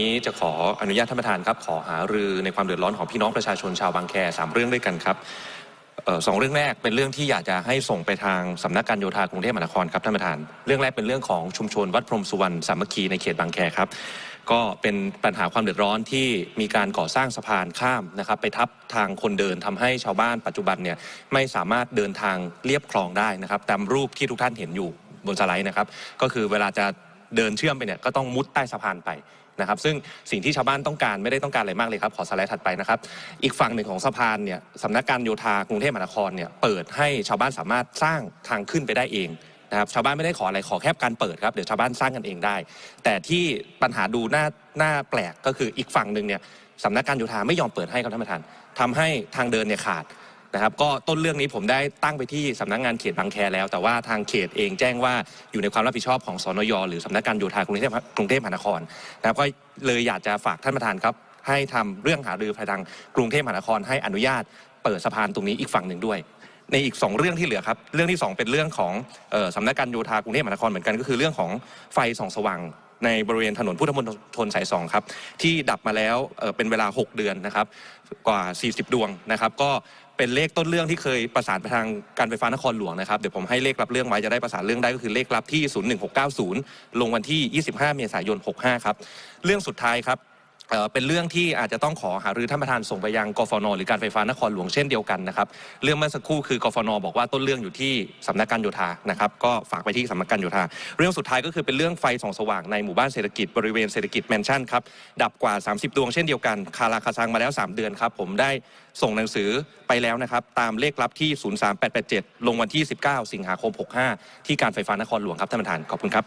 นี้จะขออนุญาตท่านประธานครับ ขอหารือในความเดือดร้อนของพี่น้องประชาชนชาวบางแคสามเรื่องด้วยกันครับออสองเรื่องแรกเป็นเรื่องที่อยากจะให้ส่งไปทางสำนักการโยธากรุงเทพมหานครครับท่านประธาน เรื่องแรกเป็นเรื่องของชุมชนวัดพรหมสุวรรณสามัคคีในเขตบางแคครับ ก็เป็นปัญหาความเดือดร้อนที่มีการก่อสร้างสะพานข้ามนะครับ ไปทับทางคนเดินทำให้ชาวบ้านปัจจุบันเนี่ยไม่สามารถเดินทางเลียบคลองได้นะครับ ตามรูปที่ทุกท่านเห็นอยู่บนสไลด์นะครับ ก็คือเวลาจะ เดินเชื่อมไปเนี่ยก็ต้องมุดใต้สะพานไปนะครับ ซึ่งสิ่งที่ชาวบ้านต้องการไม่ได้ต้องการอะไรมากเลยครับ ขอสไลด์ถัดไปนะครับ อีกฝั่งหนึ่งของสะพานเนี่ยสำนักการโยธากรุงเทพมหานครเนี่ยเปิดให้ชาวบ้านสามารถสร้างทางขึ้นไปได้เองนะครับชาวบ้านไม่ได้ขออะไรขอแค่การเปิดครับเดี๋ยวชาวบ้านสร้างกันเองได้ แต่ที่ปัญหาดูหน่าหน่าแปลกก็คืออีกฝั่งหนึ่งเนี่ยสำนักการโยธาไม่ยอมเปิดให้ครับท่านประธานทำให้ทางเดินเนี่ยขาด นะครับก็ต้นเรื่องนี้ผมได้ตั้งไปที่สำนักงานเขตบางแคแล้ว แต่ว่าทางเขตเองแจ้งว่าอยู่ในความรับผิดชอบของสนยหรือสำนักการโยธากรุงเทพกรุงเทพมหานครนะครับก็เลยอยากจะฝากท่านประธานครับ ให้ทำเรื่องหารือภายทางกรุงเทพมหานครให้อนุญาตเปิดสะพานตรงนี้อีกฝั่งหนึ่งด้วย ในอีก 2 เรื่องที่เหลือครับ เรื่องที่ 2 เป็นเรื่องของออสำนักการโยธากรุงเทพมหานครเหมือนกันก็คือเรื่องของไฟส่องสว่างในบริเวณถนนพุทธมณฑลสายสองครับที่ดับมาแล้วเเป็นเวลา 6 เดือนนะครับกว่า 40 ดวงนะครับ ก็ เป็นเลขต้นเรื่องที่เคยประสานไปทางการไฟฟ้านครหลวงนะครับ เดี๋ยวผมให้เลขรับเรื่องไว้จะได้ประสานเรื่องได้ก็คือเลขรับที่ 01690 ลงวันที่ 25 เมษายน 65 ครับ เรื่องสุดท้ายครับ เป็นเรื่องที่อาจจะต้องขอหารือท่านประธานส่งไปยังกฟนหรือการไฟฟ้านครหลวงเช่นเดียวกันนะครับเรื่องเมื่อสักครู่คือกฟนบอกว่าต้นเรื่องอยู่ที่สำนักการโยธานะครับก็ฝากไปที่สำนักการโยธา เรื่องสุดท้ายก็คือเป็นเรื่องไฟส่องสว่างในหมู่บ้านเศรษฐกิจบริเวณเศรษฐกิจแมนชั่นครับดับกว่า 30 ดวงเช่นเดียวกันคาราคาซังมาแล้ว 3 เดือนครับผมได้ส่งหนังสือไปแล้วนะครับตามเลขลับที่ 03887 ลงวันที่ 19 สิงหาคม 65 ที่การไฟฟ้านครหลวงครับท่านประธานขอบคุณครับ